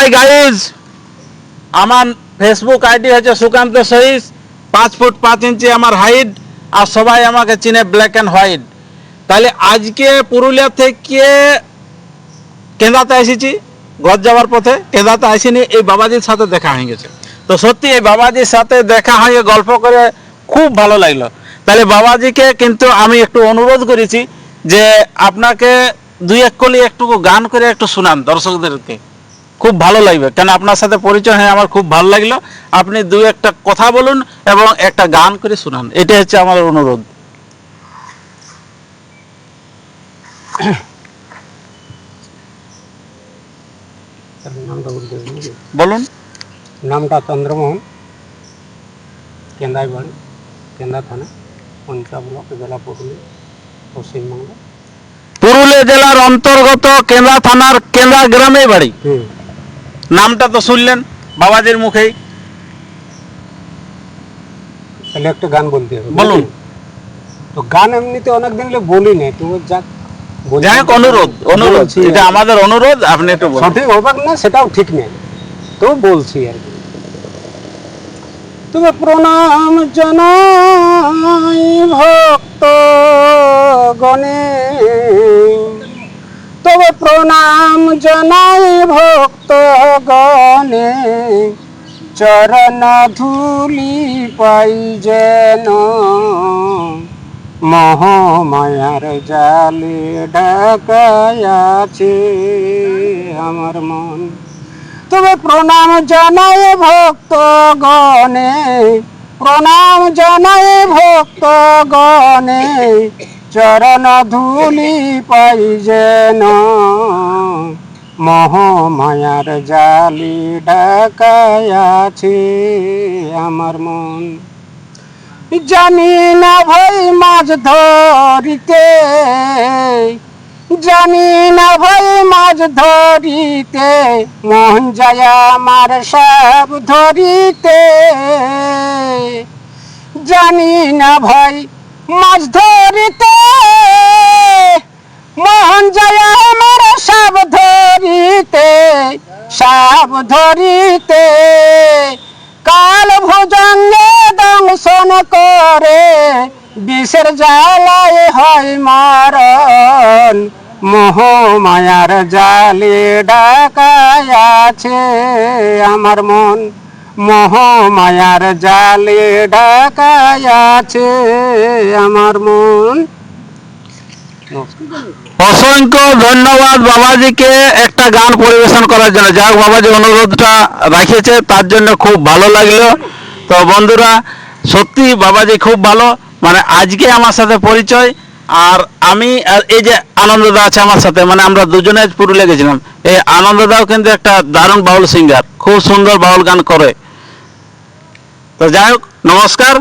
High guys আমার Facebook ID হচ্ছে সুকান্ত সহিস, পাঁচ ফুট পাঁচ ইঞ্চি আমার হাইট আর সবাই আমাকে চিনে ব্ল্যাক অ্যান্ড হোয়াইট তাহলে আজকে পুরুলিয়া থেকে কেন্দাতে এসেছি ঘর যাওয়ার পথে কেন্দাতে আসিনি, এই বাবাজির সাথে দেখা হয়ে গেছে। তো সত্যি এই বাবাজির সাথে দেখা হয়ে গল্প করে খুব ভালো লাগল। তাহলে বাবাজিকে কিন্তু আমি একটু অনুরোধ করেছি যে আপনাকে দুই এক কলি একটু গান করে একটু শোনান দর্শকদেরকে। খুব ভালো লাগবে। কেন আপনার সাথে পরিচয় হয়ে আমার খুব ভালো লাগল। আপনি দু একটা কথা বলুন এবং একটা গান করে শোনান। এটা হচ্ছে আমার অনুরোধ? বলুন। নামটা চন্দ্রমোহন। কেন্দাই বাড়ি কেন্দা থানা পঞ্চা ব্লক জেলা পুরুলিয়া পশ্চিমবঙ্গ পুরুলিয়া জেলার অন্তর্গত কেন্দ্রা থানার কেন্দ্রা গ্রামে বাড়ি। হুম। নামটা তো শুনলেন বাবাজির মুখেই। তাহলে একটা গান বলতে হবে। বলুন। তো গান এমনিতে অনেক দিন বলি না তো যাক বলছি। যাই হোক অনুরোধ অনুরোধ। এটা আমাদের অনুরোধ আপনি একটু সঠিক না সেটাও ঠিক নেই। তো বলছি আর কি। প্রণাম জানাই গণে চরণ ধুলি পাই যেন, মহামায়ার জালে ঢাকায়াছে আমার মন। তবে প্রণাম জানাই ভক্ত গণে প্রণাম জানাই ভক্ত গণে চরণ ধুলি পাই যেন মহামায়ার জালি ঢাকায়াছে আমার মন। জানি না ভাই মাছ ধরিতে, জানি না ভাই মাছ ধরিতে, মন যায় আমার সব ধরিতে। জানি না ভাই মাছ ধরিতে ধরিতে কাল ভুজঙ্গে দংশন করে, বিষের জ্বালায় হয় মারণ। মোহমায়ার জালে ডাকায়াছে আমার মন। মোহমায়ার জালে ডাকায়াছে আমার মন। অসংখ্য ধন্যবাদ বাবাজিকে একটা গান পরিবেশন করার জন্য। যাক, বাবাজি অনুরোধটা রাখিয়েছে, তার জন্য খুব ভালো লাগল। তো বন্ধুরা, সত্যি বাবাজি খুব ভালো। মানে আজকে আমার সাথে পরিচয়, আর আমি আর এই যে আনন্দদা আছে আমার সাথে মানে আমরা দুজনে পুরুলিয়া গেছিলাম। এই আনন্দদাও কিন্তু একটা দারুণ বাউল সিঙ্গার খুব সুন্দর বাউল গান করে। তো যাই হোক, নমস্কার।